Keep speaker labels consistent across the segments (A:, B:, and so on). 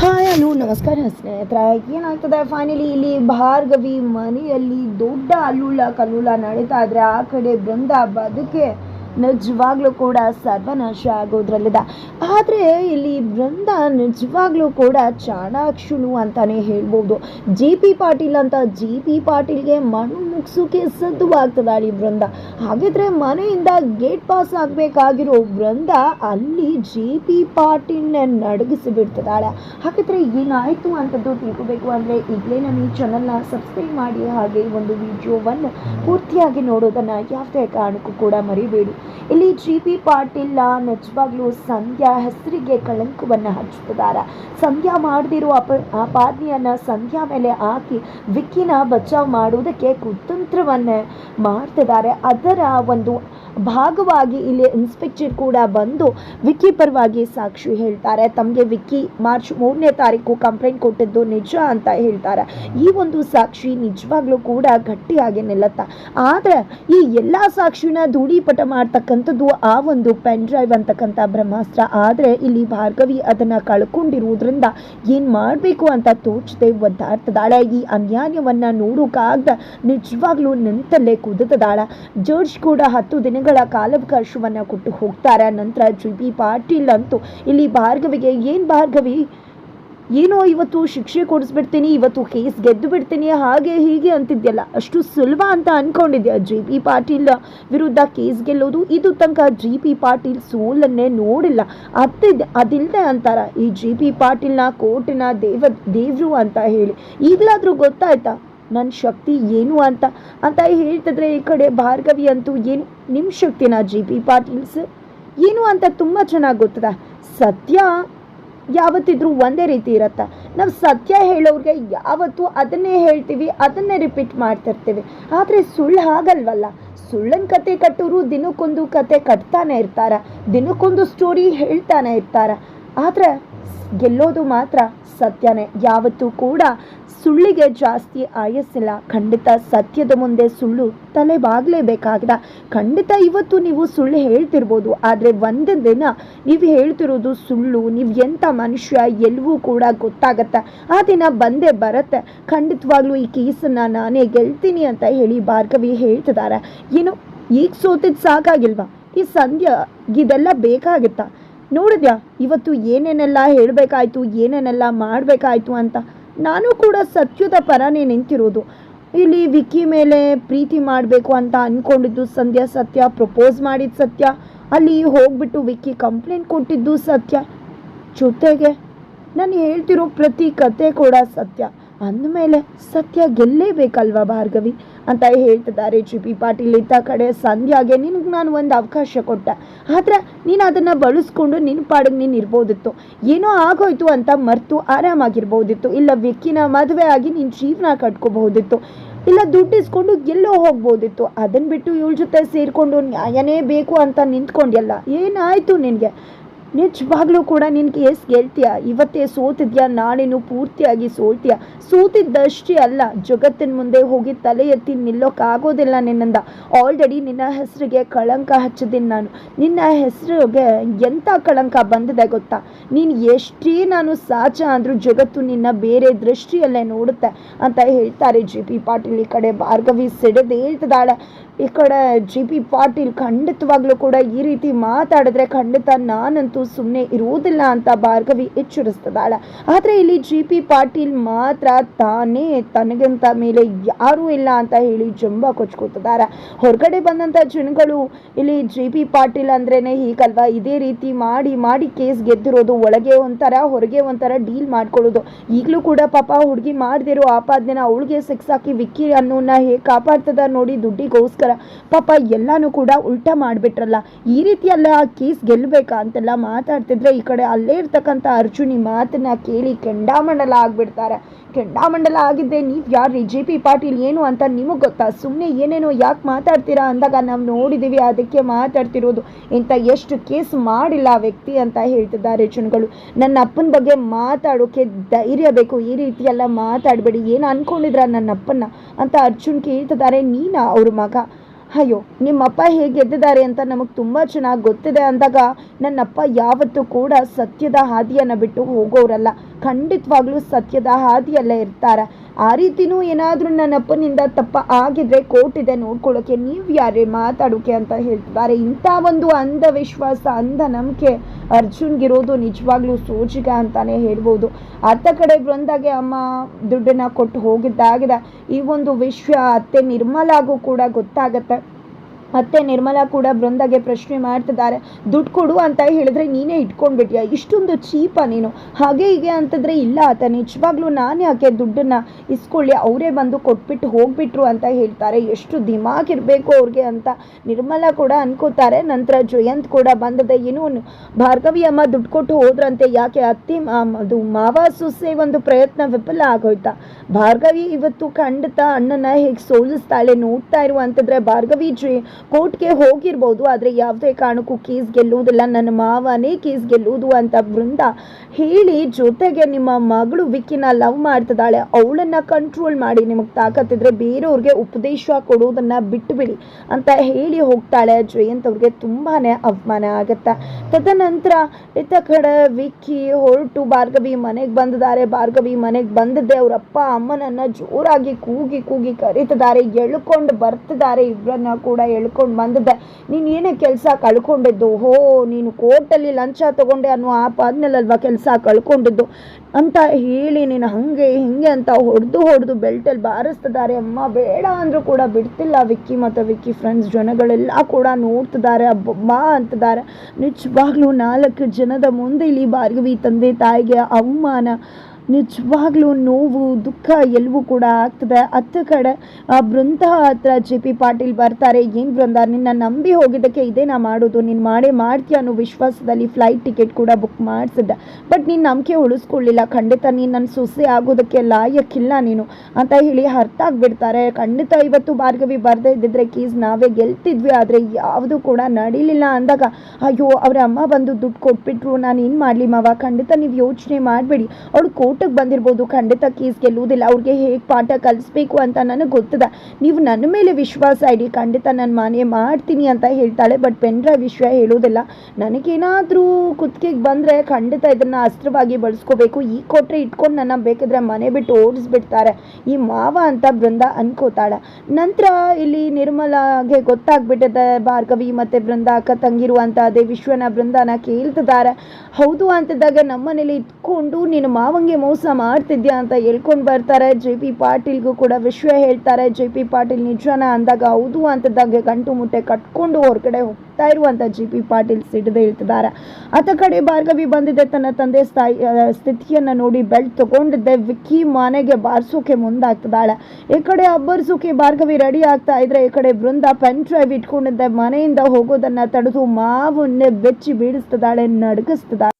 A: Hi hello ನಮಸ್ಕಾರ ಸ್ನೇಹಿತರ. ಏನಾಗ್ತದೆ? ಫೈನಲಿ ಇಲ್ಲಿ ಭಾರ್ಗವಿ ಮನೆಯಲ್ಲಿ ದೊಡ್ಡ ಅಲ್ಲೂಲ ಕಲ್ಲೂಲ ನಡೀತಾ ಇದ್ರೆ ಆ ಕಡೆ ಬೃಂದ ಬದುಕೆ ನಿಜವಾಗ್ಲೂ ಕೂಡ ಸರ್ವನಾಶ ಆಗೋದ್ರಲ್ಲಿದೆ. ಆದರೆ ಇಲ್ಲಿ ಬೃಂದ ನಿಜವಾಗ್ಲೂ ಕೂಡ ಚಾಣಾಕ್ಷನು ಅಂತಾನೆ ಹೇಳ್ಬೋದು. ಜಿ ಪಿ ಪಾಟೀಲ್ ಅಂತ ಜಿ ಪಿ ಪಾಟೀಲ್ಗೆ ಮಣ್ಣು ಮುಗ್ಸೋಕೆ ಈ ಬೃಂದ ಹಾಗಿದ್ರೆ ಮನೆಯಿಂದ ಗೇಟ್ ಪಾಸ್ ಆಗಬೇಕಾಗಿರೋ ಬೃಂದ ಅಲ್ಲಿ ಜಿ ಪಿ ಪಾಟೀಲ್ನ ನಡಗಿಸಿ ಬಿಡ್ತದಾಳೆ ಹಾಗಿದ್ರೆ ಏನಾಯಿತು ಅಂತದ್ದು ತಿಳ್ಕೋಬೇಕು ಅಂದರೆ ಈಗಲೇ ನಾನು ಈ ಚಾನಲ್ನ ಸಬ್ಸ್ಕ್ರೈಬ್ ಮಾಡಿ ಹಾಗೆ ಒಂದು ವಿಡಿಯೋವನ್ನು ಪೂರ್ತಿಯಾಗಿ ನೋಡೋದನ್ನು ಯಾವುದೇ ಕಾರಣಕ್ಕೂ ಕೂಡ ಮರಿಬೇಡಿ. ಇಲ್ಲಿ ಜಿ ಪಿ ಪಾಟೀಲ, ನಿಜವಾಗ್ಲೂ ಸಂಧ್ಯಾ ಹೆಸರಿಗೆ ಕಳಂಕವನ್ನು ಹಚ್ಚುತ್ತಿದ್ದಾರೆ ಸಂಧ್ಯಾ ಮಾಡದಿರೋ ಅಪ ಆಪಾದನೆಯನ್ನು ಸಂಧ್ಯಾ ಮೇಲೆ ಹಾಕಿ ವಿಕ್ಕಿನ ಬಚಾವ್ ಮಾಡುವುದಕ್ಕೆ ಕುತಂತ್ರವನ್ನೇ ಮಾಡ್ತಿದ್ದಾರೆ. ಅದರ ಒಂದು ಭಾಗವಾಗಿ ಇಲ್ಲಿ ಇನ್ಸ್ಪೆಕ್ಟರ್ ಕೂಡ ಬಂದು ವಿಕ್ಕಿ ಪರವಾಗಿ ಸಾಕ್ಷಿ ಹೇಳ್ತಾರೆ. ತಮಗೆ ವಿಕಿ ಮಾರ್ಚ್ ಮೂರನೇ ತಾರೀಕು ಕಂಪ್ಲೇಂಟ್ ಕೊಟ್ಟಿದ್ದು ನಿಜ ಅಂತ ಹೇಳ್ತಾರೆ. ಈ ಒಂದು ಸಾಕ್ಷಿ ನಿಜವಾಗ್ಲೂ ಕೂಡ ಗಟ್ಟಿಯಾಗಿ ನಿಲ್ಲತ್ತ, ಆದರೆ ಈ ಎಲ್ಲ ಸಾಕ್ಷಿನ ದೂಡಿಪಟ ಮಾಡ್ತಕ್ಕಂಥದ್ದು ಆ ಒಂದು ಪೆನ್ ಡ್ರೈವ್ ಅಂತಕ್ಕಂಥ ಬ್ರಹ್ಮಾಸ್ತ್ರ. ಆದರೆ ಇಲ್ಲಿ ಭಾರ್ಗವಿ ಅದನ್ನು ಕಳ್ಕೊಂಡಿರುವುದರಿಂದ ಏನು ಮಾಡಬೇಕು ಅಂತ ತೋಚದೆ ಒದ್ದಾಡ್ತದಾಳೆ ಈ ಅನ್ಯಾಯವನ್ನು ನೋಡೋಕ್ಕಾಗ್ದ ನಿಜವಾಗ್ಲೂ ನಿಂತಲ್ಲೇ ಕುದಿತದಾಳ. ಜಡ್ಜ್ ಕೂಡ ಹತ್ತು ದಿನಗಳ ಕಾಲಾವಕಾಶವನ್ನು ಕೊಟ್ಟು ಹೋಗ್ತಾರೆ. ನಂತರ ಜಿ ಪಿ ಪಾಟೀಲ್ ಅಂತೂ ಇಲ್ಲಿ ಭಾರ್ಗವಿಗೆ, ಏನು ಭಾರ್ಗವಿ? ಏನೋ ಇವತ್ತು ಶಿಕ್ಷೆ ಕೊಡಿಸ್ಬಿಡ್ತೀನಿ, ಇವತ್ತು ಕೇಸ್ ಗೆದ್ದು ಬಿಡ್ತೀನಿ, ಹಾಗೆ ಹೀಗೆ ಅಂತಿದ್ಯಲ್ಲ. ಅಷ್ಟು ಸುಲಭ ಅಂತ ಅಂದ್ಕೊಂಡಿದ್ಯಾ ಜಿ ಪಿ ಪಾಟೀಲ್ ವಿರುದ್ಧ ಕೇಸ್ ಗೆಲ್ಲೋದು? ಇದು ತನಕ ಜಿ ಪಿ ಪಾಟೀಲ್ ಸೋಲನ್ನೇ ನೋಡಿಲ್ಲ. ಅತ್ತಿದ್ದೆ ಅದಿಲ್ಲದೆ ಅಂತಾರ ಈ ಜಿ ಪಿ ಪಾಟೀಲ್ನ ಕೋರ್ಟಿನ ದೇವ, ದೇವ್ರು ಅಂತ ಹೇಳಿ. ಈಗಲಾದರೂ ಗೊತ್ತಾಯ್ತಾ? ನನ್ನ ಶಕ್ತಿ ಏನು ಅಂತ? ಅಂತ ಹೇಳ್ತಿದ್ರೆ ಈ ಕಡೆ ಭಾರ್ಗವಿ ಅಂತೂ ಏನು? ನಿಮ್ಮ ಶಕ್ತಿನ ಜಿ ಪಿ ಪಾಟೀಲ್ಸ್ ಏನು ಅಂತ ತುಂಬ ಚೆನ್ನಾಗಿ ಗೊತ್ತದ? ಸತ್ಯ ಯಾವತ್ತಿದ್ರೂ ಒಂದೇ ರೀತಿ ಇರತ್ತೆ. ನಾವು ಸತ್ಯ ಹೇಳೋರಿಗೆ ಯಾವತ್ತೂ ಅದನ್ನೇ ಹೇಳ್ತೀವಿ, ಅದನ್ನೇ ರಿಪೀಟ್ ಮಾಡ್ತಿರ್ತೀವಿ. ಆದರೆ ಸುಳ್ಳು ಹಾಗಲ್ವಲ್ಲ? ಸುಳ್ಳನ್ ಕತೆ ಕಟ್ಟೋರು ದಿನಕ್ಕೊಂದು ಕತೆ ಕಟ್ತಾನೆ ಇರ್ತಾರ, ದಿನಕ್ಕೊಂದು ಸ್ಟೋರಿ ಹೇಳ್ತಾನೆ ಇರ್ತಾರ. ಆದರೆ ಗೆಲ್ಲೋದು ಮಾತ್ರ ಸತ್ಯನೇ. ಯಾವತ್ತೂ ಕೂಡ ಸುಳ್ಳಿಗೆ ಜಾಸ್ತಿ ಆಯಸ್ಸಿಲ್ಲ. ಖಂಡಿತ ಸತ್ಯದ ಮುಂದೆ ಸುಳ್ಳು ತಲೆ ಬಾಗಲೇಬೇಕಾಗಿದ ಖಂಡಿತ ಇವತ್ತು ನೀವು ಸುಳ್ಳು ಹೇಳ್ತಿರ್ಬೋದು, ಆದರೆ ಒಂದೇ ದಿನ ನೀವು ಹೇಳ್ತಿರೋದು ಸುಳ್ಳು, ನೀವು ಎಂಥ ಮನುಷ್ಯ ಎಲ್ಲವೂ ಕೂಡ ಗೊತ್ತಾಗತ್ತೆ. ಆ ದಿನ ಬಂದೇ ಬರುತ್ತೆ. ಖಂಡಿತವಾಗ್ಲೂ ಈ ಕೇಸನ್ನು ನಾನೇ ಗೆಲ್ತೀನಿ ಅಂತ ಹೇಳಿ ಭಾರ್ಗವಿ ಹೇಳ್ತಿದ್ದಾರೆ. ಏನು, ಈಗ ಸೋತಿದ್ದು ಸಾಕಾಗಿಲ್ವಾ? ಈ ಸಂಧ್ಯ, ಇದೆಲ್ಲ ಬೇಕಾಗುತ್ತಾ? ನೋಡಿದ್ಯಾ, ಇವತ್ತು ಏನೇನೆಲ್ಲ ಹೇಳಬೇಕಾಯ್ತು, ಏನೇನೆಲ್ಲ ಮಾಡಬೇಕಾಯ್ತು ಅಂತ? ನಾನು ಕೂಡ ಸತ್ಯದ ಪರನೇ ನಿಂತಿರೋದು. ಇಲ್ಲಿ ವಿಕ್ಕಿ ಮೇಲೆ ಪ್ರೀತಿ ಮಾಡಬೇಕು ಅಂತ ಅಂದ್ಕೊಂಡಿದ್ದು ಸಂಧ್ಯಾ ಸತ್ಯ, ಪ್ರಪೋಸ್ ಮಾಡಿದ ಸತ್ಯ, ಅಲ್ಲಿ ಹೋಗ್ಬಿಟ್ಟು ವಿಕ್ಕಿ ಕಂಪ್ಲೇಂಟ್ ಕೊಟ್ಟಿದ್ದು ಸತ್ಯ. ಜೊತೆಗೆ, ನಾನು ಹೇಳ್ತಿರೋ ಪ್ರತಿ ಕತೆ ಕೂಡ ಸತ್ಯ. ಅಂದಮೇಲೆ ಸತ್ಯ ಗೆಲ್ಲೇಬೇಕಲ್ವಾ ಭಾರ್ಗವಿ? ಅಂತ ಹೇಳ್ತಿದ್ದಾರೆ ಜಿ ಪಿ ಪಾಟೀಲ್. ಇದ್ದ ಕಡೆ ಸಂಧ್ಯಾಗೆ ನಿನಗೆ ನಾನು ಒಂದು ಅವಕಾಶ ಕೊಟ್ಟೆ. ಆದರೆ ನೀನು ಅದನ್ನು ಬಳಸ್ಕೊಂಡು ನಿನ್ನ ಪಾಡಿಗೆ ನೀನು ಇರ್ಬೋದಿತ್ತು. ಏನೋ ಆಗೋಯ್ತು ಅಂತ ಮರೆತು ಆರಾಮಾಗಿರ್ಬೋದಿತ್ತು. ಇಲ್ಲ ವಿಕ್ಕಿನ ಮದುವೆ ಆಗಿ ನಿನ್ನ ಜೀವನ ಕಟ್ಕೋಬಹುದಿತ್ತು. ಇಲ್ಲ ದುಡ್ಡು ಇಸ್ಕೊಂಡು ಎಲ್ಲೋ ಹೋಗ್ಬೋದಿತ್ತು. ಅದನ್ನು ಬಿಟ್ಟು ಇವಳ ಜೊತೆ ಸೇರಿಕೊಂಡು ನ್ಯಾಯನೇ ಬೇಕು ಅಂತ ನಿಂತ್ಕೊಂಡ್ಯಲ್ಲ. ಏನಾಯಿತು ನಿನಗೆ? ನಿಜವಾಗ್ಲೂ ಕೂಡ ನಿನ್ ಕೇಸ್ ಗೆಲ್ತೀಯ? ಇವತ್ತೇ ಸೋತಿದ್ಯಾ? ನಾಳೆನು ಪೂರ್ತಿಯಾಗಿ ಸೋಲ್ತೀಯ? ಸೋತಿದ್ದಷ್ಟೇ ಅಲ್ಲ, ಜಗತ್ತಿನ ಮುಂದೆ ಹೋಗಿ ತಲೆ ಎತ್ತಿ ನಿಲ್ಲೋಕ್ಕಾಗೋದಿಲ್ಲ ನಿನ್ನಂದ. ಆಲ್ರೆಡಿ ನಿನ್ನ ಹೆಸರಿಗೆ ಕಳಂಕ ಹಚ್ಚಿದ್ದೀನಿ ನಾನು. ನಿನ್ನ ಹೆಸರಿಗೆ ಎಂಥ ಕಳಂಕ ಬಂದಿದೆ ಗೊತ್ತಾ? ನೀನು ಎಷ್ಟೇ ನಾನು ಸಾಚ ಅಂದರೂ ಜಗತ್ತು ನಿನ್ನ ಬೇರೆ ದೃಷ್ಟಿಯಲ್ಲೇ ನೋಡುತ್ತೆ ಅಂತ ಹೇಳ್ತಾರೆ ಜಿ ಪಿ ಪಾಟೀಲ್. ಈ ಕಡೆ ಭಾರ್ಗವಿ ಸಿಡದೆ ಹೇಳ್ತಿದ್ದಾಳೆ. ಈ ಕಡೆ ಜಿ ಪಿ ಪಾಟೀಲ್ ಖಂಡಿತವಾಗ್ಲೂ ಕೂಡ ಈ ರೀತಿ ಮಾತಾಡಿದ್ರೆ ಖಂಡಿತ ನಾನಂತೂ ಸುಮ್ಮನೆ ಇರುವುದಿಲ್ಲ ಅಂತ ಭಾರ್ಗವಿ ಎಚ್ಚರಿಸ್ತದಾಳ ಆದರೆ ಇಲ್ಲಿ ಜಿ ಪಿ ಪಾಟೀಲ್ ಮಾತ್ರ ತಾನೇ ತನಗಂತ ಮೇಲೆ ಯಾರೂ ಇಲ್ಲ ಅಂತ ಹೇಳಿ ಜಂಬ ಕೊಚ್ಕೋತಿದ್ದಾರೆ. ಹೊರಗಡೆ ಬಂದಂಥ ಜನಗಳು ಇಲ್ಲಿ ಜಿ ಪಿ ಪಾಟೀಲ್ ಅಂದ್ರೇನೆ ಹೀಗಲ್ವಾ? ಇದೇ ರೀತಿ ಮಾಡಿ ಮಾಡಿ ಕೇಸ್ ಗೆದ್ದಿರೋದು ಒಳಗೆ ಒಂಥರ, ಹೊರಗೆ ಒಂಥರ ಡೀಲ್ ಮಾಡ್ಕೊಳ್ಳೋದು. ಈಗಲೂ ಕೂಡ ಪಾಪ ಹುಡುಗಿ ಮಾಡ್ದಿರೋ ಆಪಾದನೆನ ಅವಳಿಗೆ ಸೆಕ್ಸ್ ಹಾಕಿ ವಿಕ್ಕಿ ಅನ್ನೋನ್ನ ಹೇಗೆ ಕಾಪಾಡ್ತದ ನೋಡಿ ದುಡ್ಡಿಗೋಸ್ಕರ. ಪಾಪ ಎಲ್ಲಾನು ಕೂಡ ಉಲ್ಟಾ ಮಾಡಿಬಿಟ್ರಲ್ಲ. ಈ ರೀತಿ ಕೇಸ್ ಗೆಲ್ಲಬೇಕಾ ಅಂತೆಲ್ಲ ಮಾತಾಡ್ತಿದ್ರೆ ಈ ಕಡೆ ಅಲ್ಲೇ ಇರ್ತಕ್ಕಂಥ ಅರ್ಜುನಿ ಮಾತನ್ನ ಕೇಳಿ ಕೆಂಡಾಮಂಡಲ ಆಗ್ಬಿಡ್ತಾರೆ. ಕೆಂಡಾಮಂಡಲ ಆಗಿದ್ದೆ ನೀವು ಯಾರು ಜೆ ಪಿ ಪಾಟೀಲ್ ಏನು ಅಂತ ನಿಮಗೆ ಗೊತ್ತಾ? ಸುಮ್ಮನೆ ಏನೇನೋ ಯಾಕೆ ಮಾತಾಡ್ತೀರಾ ಅಂದಾಗ ನಾವು ನೋಡಿದ್ದೀವಿ ಅದಕ್ಕೆ ಮಾತಾಡ್ತಿರೋದು. ಇಂಥ ಎಷ್ಟು ಕೇಸ್ ಮಾಡಿಲ್ಲ ವ್ಯಕ್ತಿ ಅಂತ ಹೇಳ್ತಿದ್ದಾರೆ ಜನಗಳು ನನ್ನ ಅಪ್ಪನ ಬಗ್ಗೆ ಮಾತಾಡೋಕೆ ಧೈರ್ಯ ಬೇಕು, ಈ ರೀತಿ ಎಲ್ಲ ಮಾತಾಡಬೇಡಿ. ಏನು ಅಂದ್ಕೊಂಡಿದ್ರ ನನ್ನ ಅಪ್ಪನ್ನ ಅಂತ ಅರ್ಜುನ್ ಕೇಳ್ತಿದ್ದಾರೆ. ನೀನಾ ಅವ್ರ ಮಗ? ಅಯ್ಯೋ, ನಿಮ್ಮಪ್ಪ ಹೇಗೆ ಗೆದ್ದಿದ್ದಾರೆ ಅಂತ ನಮಗೆ ತುಂಬ ಚೆನ್ನಾಗಿ ಗೊತ್ತಿದೆ ಅಂದಾಗ ನನ್ನಪ್ಪ ಯಾವತ್ತೂ ಕೂಡ ಸತ್ಯದ ಹಾದಿಯನ್ನು ಬಿಟ್ಟು ಹೋಗೋರಲ್ಲ. ಖಂಡಿತವಾಗ್ಲೂ ಸತ್ಯದ ಹಾದಿಯಲ್ಲೇ ಇರ್ತಾರೆ. ಆ ರೀತಿನೂ ಏನಾದರೂ ನನ್ನಪ್ಪನಿಂದ ತಪ್ಪ ಆಗಿದ್ರೆ ಕೋರ್ಟ್ ಇದೆ ನೋಡ್ಕೊಳ್ಳೋಕೆ, ನೀವು ಯಾರೇ ಮಾತಾಡೋಕೆ ಅಂತ ಹೇಳ್ತಿದ್ದಾರೆ. ಇಂಥ ಒಂದು ಅಂಧವಿಶ್ವಾಸ, ಅಂಧ ನಂಬಿಕೆ ಅರ್ಜುನ್ಗಿರೋದು ನಿಜವಾಗ್ಲೂ ಸೋಜಿಗ ಅಂತಾನೆ ಹೇಳ್ಬೋದು. ಅತ್ತ ಕಡೆ ಬೃಂದಾಗೆ ಅಮ್ಮ ದುಡ್ಡನ್ನ ಕೊಟ್ಟು ಹೋಗಿದ್ದಾಗಿದೆ. ಈ ಒಂದು ವಿಷಯ ಅತ್ತೆ ನಿರ್ಮಲಾಗೂ ಕೂಡ ಗೊತ್ತಾಗತ್ತೆ. ಅತ್ತೆ ನಿರ್ಮಲಾ ಕೂಡ ಬೃಂದಾಗೆ ಪ್ರಶ್ನೆ ಮಾಡ್ತಿದ್ದಾರೆ. ದುಡ್ಡು ಕೊಡು ಅಂತ ಹೇಳಿದ್ರೆ ನೀನೇ ಇಟ್ಕೊಂಡ್ಬಿಟ್ಯಾ? ಇಷ್ಟೊಂದು ಚೀಪ ನೀನು. ಹಾಗೆ ಹೀಗೆ ಅಂತಂದ್ರೆ ಇಲ್ಲ ಆತ. ನಿಜವಾಗ್ಲೂ ನಾನು ಯಾಕೆ ದುಡ್ಡನ್ನ ಇಸ್ಕೊಳ್ಳಿ? ಅವರೇ ಬಂದು ಕೊಟ್ಬಿಟ್ಟು ಹೋಗ್ಬಿಟ್ರು ಅಂತ ಹೇಳ್ತಾರೆ. ಎಷ್ಟು ದಿಮಾಗ್ ಇರಬೇಕು ಅವ್ರಿಗೆ ಅಂತ ನಿರ್ಮಲಾ ಕೂಡ ಅನ್ಕೋತಾರೆ. ನಂತರ ಜಯಂತ್ ಕೂಡ ಬಂದದೆ, ಏನು ಭಾರ್ಗವಿ ಅಮ್ಮ ದುಡ್ಡು ಕೊಟ್ಟು ಹೋದ್ರಂತೆ. ಯಾಕೆ ಅತ್ತಿ ಅದು ಮಾವ ಸುಸೆ ಒಂದು ಪ್ರಯತ್ನ ವಿಫಲ ಆಗೋಯ್ತಾ? ಭಾರ್ಗವಿ ಇವತ್ತು ಖಂಡಿತ ಅಣ್ಣನ ಹೇಗೆ ಸೋಲಿಸ್ತಾಳೆ ನೋಡ್ತಾ ಇರುವಂತಂದ್ರೆ ಭಾರ್ಗವಿ ಜಿ ಕೋರ್ಟ್ಗೆ ಹೋಗಿರ್ಬೋದು, ಆದರೆ ಯಾವುದೇ ಕಾರಣಕ್ಕೂ ಕೇಸ್ ಗೆಲ್ಲುವುದಿಲ್ಲ. ನನ್ನ ಮಾವನೇ ಕೇಸ್ ಗೆಲ್ಲುವುದು ಅಂತ ಬೃಂದ ಹೇಳಿ ಜೊತೆಗೆ ನಿಮ್ಮ ಮಗಳು ವಿಕ್ಕಿನ ಲವ್ ಮಾಡ್ತಿದ್ದಾಳೆ. ಅವಳನ್ನ ಕಂಟ್ರೋಲ್ ಮಾಡಿ, ನಿಮಗೆ ತಾಕತ್ತಿದ್ರೆ ಬೇರೆಯವ್ರಿಗೆ ಉಪದೇಶ ಕೊಡೋದನ್ನ ಬಿಟ್ಟುಬಿಡಿ ಅಂತ ಹೇಳಿ ಹೋಗ್ತಾಳೆ. ಜಯಂತ್ ಅವ್ರಿಗೆ ತುಂಬಾನೇ ಅವಮಾನ ಆಗುತ್ತೆ. ತದನಂತರ ಇತ್ತ ಕಡೆ ವಿಕ್ಕಿ ಹೊರಟು, ಭಾರ್ಗವಿ ಮನೆಗೆ ಬಂದಿದ್ದಾರೆ. ಭಾರ್ಗವಿ ಮನೆಗೆ ಬಂದಿದ್ದೆ ಅವ್ರ ಅಪ್ಪ ಅಮ್ಮನನ್ನ ಜೋರಾಗಿ ಕೂಗಿ ಕೂಗಿ ಕರೀತಿದ್ದಾರೆ. ಎಳ್ಕೊಂಡು ಬರ್ತಿದ್ದಾರೆ. ಇಬ್ಬರನ್ನ ಕೂಡ ಎಳ್ಕೊಂಡು ಬಂದಿದ್ದೆ. ನೀನು ಏನೇ ಕೆಲಸ ಕಳ್ಕೊಂಡಿದ್ದು? ಹೋ, ನೀನು ಕೋರ್ಟಲ್ಲಿ ಲಂಚ ತಗೊಂಡೆ ಅನ್ನೋ ಆಪ್ ಆದ್ಮೇಲಲ್ವಾ ಕೆಲಸ ಕಳ್ಕೊಂಡಿದ್ದು? ಅಂತ ಹೇಳಿ ನೀನು ಹಂಗೆ ಹಿಂಗೆ ಅಂತ ಹೊಡೆದು ಹೊಡೆದು ಬೆಲ್ಟಲ್ಲಿ ಬಾರಿಸ್ತಿದ್ದಾರೆ. ಅಮ್ಮ, ಬೇಡ ಅಂದರೂ ಕೂಡ ಬಿಡ್ತಿಲ್ಲ ವಿಕ್ಕಿ ಮತ್ತು ವಿಕ್ಕಿ ಫ್ರೆಂಡ್ಸ್ ಜನಗಳೆಲ್ಲ ಕೂಡ ನೋಡ್ತಿದ್ದಾರೆ. ಅಬ್ಬಮ್ಮ ಅಂತಿದ್ದಾರೆ. ನಿಜವಾಗ್ಲೂ ನಾಲ್ಕು ಜನದ ಮುಂದೆ ಇಲ್ಲಿ ಭಾರ್ಗವಿ ತಂದೆ ತಾಯಿಗೆ ಅವಮಾನ. ನಿಜವಾಗ್ಲೂ ನೋವು, ದುಃಖ ಎಲ್ಲವೂ ಕೂಡ ಆಗ್ತದೆ. ಹತ್ತು ಕಡೆ, ಆ, ಬೃಂದ ಹತ್ರ ಜೆ ಪಿ ಪಾಟೀಲ್ ಬರ್ತಾರೆ. ಏನು ಬೃಂದ, ನಿನ್ನ ನಂಬಿ ಹೋಗಿದ್ದಕ್ಕೆ ಇದೇ ನಾ ಮಾಡೋದು. ನೀನು ಮಾಡೇ ಮಾಡ್ತೀಯ ಅನ್ನೋ ವಿಶ್ವಾಸದಲ್ಲಿ ಫ್ಲೈಟ್ ಟಿಕೆಟ್ ಕೂಡ ಬುಕ್ ಮಾಡಿಸಿದ್ದೆ. ಬಟ್ ನೀನು ನಂಬಿಕೆ ಉಳಿಸ್ಕೊಳ್ಳಿಲ್ಲ. ಖಂಡಿತ ನೀನು ನನ್ನ ಸೊಸೆ ಆಗೋದಕ್ಕೆ ಲಾಯಕ್ಕಿಲ್ಲ ನೀನು ಅಂತ ಹೇಳಿ ಅರ್ಥ ಆಗಿಬಿಡ್ತಾರೆ. ಖಂಡಿತ ಇವತ್ತು ಭಾರ್ಗವಿ ಬರದೇ ಇದ್ದಿದ್ರೆ ಕೀಸ್ ನಾವೇ ಗೆಲ್ತಿದ್ವಿ. ಆದರೆ ಯಾವುದು ಕೂಡ ನಡೀಲಿಲ್ಲ ಅಂದಾಗ, ಅಯ್ಯೋ, ಅವರ ಅಮ್ಮ ಬಂದು ದುಡ್ಡು ಕೊಟ್ಬಿಟ್ರು. ನಾನು ಏನು ಮಾಡಲಿ ಮಾವ? ಖಂಡಿತ ನೀವು ಯೋಚನೆ ಮಾಡಬೇಡಿ. ಅವಳು ಕೋರ್ಟಿಗೆ ಬಂದಿರ್ಬೋದು, ಖಂಡಿತ ಕೇಸ್ ಗೆಲ್ಲುವುದಿಲ್ಲ. ಅವ್ರಿಗೆ ಹೇಗೆ ಪಾಠ ಕಲಿಸ್ಬೇಕು ಅಂತ ನನಗೆ ಗೊತ್ತದ. ನೀವು ನನ್ನ ಮೇಲೆ ವಿಶ್ವಾಸ ಇಡಿ. ಖಂಡಿತ ನಾನು ಮನೆ ಮಾಡ್ತೀನಿ ಅಂತ ಹೇಳ್ತಾಳೆ ಬಟ್ ಪೆನ್ ಡ್ರೈವ್ ವಿಷಯ ಹೇಳೋದಿಲ್ಲ ನನಗೇನಾದರೂ ಕುತ್ತಿಗೆಗೆ ಬಂದರೆ ಖಂಡಿತ ಇದನ್ನು ಅಸ್ತ್ರವಾಗಿ ಬಳಸ್ಕೋಬೇಕು. ಈ ಕೊಟ್ಟರೆ ಇಟ್ಕೊಂಡು ನನ್ನ ಬೇಕಿದ್ರೆ ಮನೆ ಬಿಟ್ಟು ಓಡಿಸ್ಬಿಡ್ತಾರೆ. ಈ ಮಾವ ಅಂತ ಬೃಂದ ಅನ್ಕೋತಾಳೆ. ನಂತರ ಇಲ್ಲಿ ನಿರ್ಮಲಾಗೆ ಗೊತ್ತಾಗ್ಬಿಟ್ಟಿದೆ, ಭಾರ್ಗವಿ ಮತ್ತು ಬೃಂದ ಅಕ್ಕ ತಂಗಿರುವಂಥ ಅದೇ ವಿಶ್ವನ ಬೃಂದನ ಕೇಳ್ತಿದ್ದಾರೆ. ಹೌದು ಅಂತಿದ್ದಾಗ ನಮ್ಮನೇಲಿ ಇಟ್ಕೊಂಡು ನೀನು ಮಾವಂಗೆ ಮೋಸ ಮಾಡ್ತಿದ್ಯಾ ಅಂತ ಹೇಳ್ಕೊಂಡು ಬರ್ತಾರೆ. ಜೆ ಪಿ ಪಾಟೀಲ್ಗೂ ಕೂಡ ವಿಶ್ವ ಹೇಳ್ತಾರೆ. ಜೆ ಪಿ ಪಾಟೀಲ್ ನಿಜಾನ ಅಂದಾಗ ಹೌದು ಅಂತದಾಗ ಗಂಟು ಮುಟ್ಟೆ ಕಟ್ಕೊಂಡು ಹೊರಗಡೆ ಹೋಗ್ತಾ ಇರುವಂತ ಜೆ ಪಿ ಪಾಟೀಲ್ ಸಿಡಿದು ಹೇಳ್ತಿದ್ದಾರೆ ಆತ ಕಡೆ ಭಾರ್ಗವಿ ಬಂದಿದೆ. ತನ್ನ ತಂದೆ ಸ್ಥಾಯಿ ಸ್ಥಿತಿಯನ್ನ ನೋಡಿ ಬೆಲ್ಟ್ ತಗೊಂಡಿದ್ದೆ. ವಿಕ್ಕಿ ಮನೆಗೆ ಬಾರಿಸೋಕೆ ಮುಂದಾಗ್ತಿದ್ದಾಳೆ. ಈ ಕಡೆ ಅಬ್ಬರ್ಸೋಕೆ ಭಾರ್ಗವಿ ರೆಡಿ ಆಗ್ತಾ ಇದ್ರೆ ಈ ಕಡೆ ಬೃಂದ ಪೆನ್ ಡ್ರೈವ್ ಇಟ್ಕೊಂಡಿದ್ದೆ. ಮನೆಯಿಂದ ಹೋಗೋದನ್ನ ತಡೆದು ಮಾವನ್ನೇ ಬೆಚ್ಚಿ ಬೀಳಿಸ್ತಿದ್ದಾಳೆ, ನಡಗಿಸ್ತಿದ್ದಾಳೆ.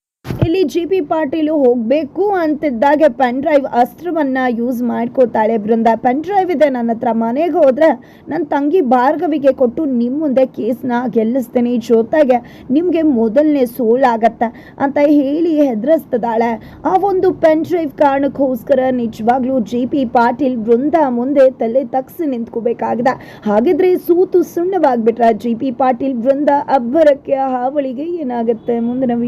A: ಇಲ್ಲಿ ಜಿ ಪಿ ಪಾಟೀಲು ಹೋಗಬೇಕು ಅಂತಿದ್ದಾಗ ಪೆನ್ ಡ್ರೈವ್ ಅಸ್ತ್ರವನ್ನ ಯೂಸ್ ಮಾಡ್ಕೋತಾಳೆ ಬೃಂದ ಪೆನ್ ಡ್ರೈವ್ ಇದೆ ನನ್ನ ಹತ್ರ. ಮನೆಗೆ ಹೋದ್ರೆ ನನ್ನ ತಂಗಿ ಭಾರ್ಗವಿಗೆ ಕೊಟ್ಟು ನಿಮ್ಮ ಮುಂದೆ ಕೇಸ್ನ ಗೆಲ್ಲಿಸ್ತೀನಿ. ಜೊತೆಗೆ ನಿಮಗೆ ಮೊದಲನೇ ಸೋಲಾಗತ್ತೆ ಅಂತ ಹೇಳಿ ಹೆದರಿಸ್ತದಾಳೆ ಆ ಒಂದು ಪೆನ್ ಡ್ರೈವ್ ಕಾರಣಕ್ಕೋಸ್ಕರ ನಿಜವಾಗ್ಲೂ ಜಿ ಪಿ ಪಾಟೀಲ್ ಬೃಂದ ಮುಂದೆ ತಲೆ ತಗ್ಸಿ ನಿಂತ್ಕೋಬೇಕಾಗಿದೆ. ಹಾಗಿದ್ರೆ ಸೂತು ಸುಣ್ಣವಾಗ್ಬಿಟ್ರ ಜಿ ಪಿ ಪಾಟೀಲ್ ಬೃಂದ ಅಬ್ಬರಕ್ಕೆ ಹಾವಳಿಗೆ ಏನಾಗುತ್ತೆ? ಮುಂದಿನ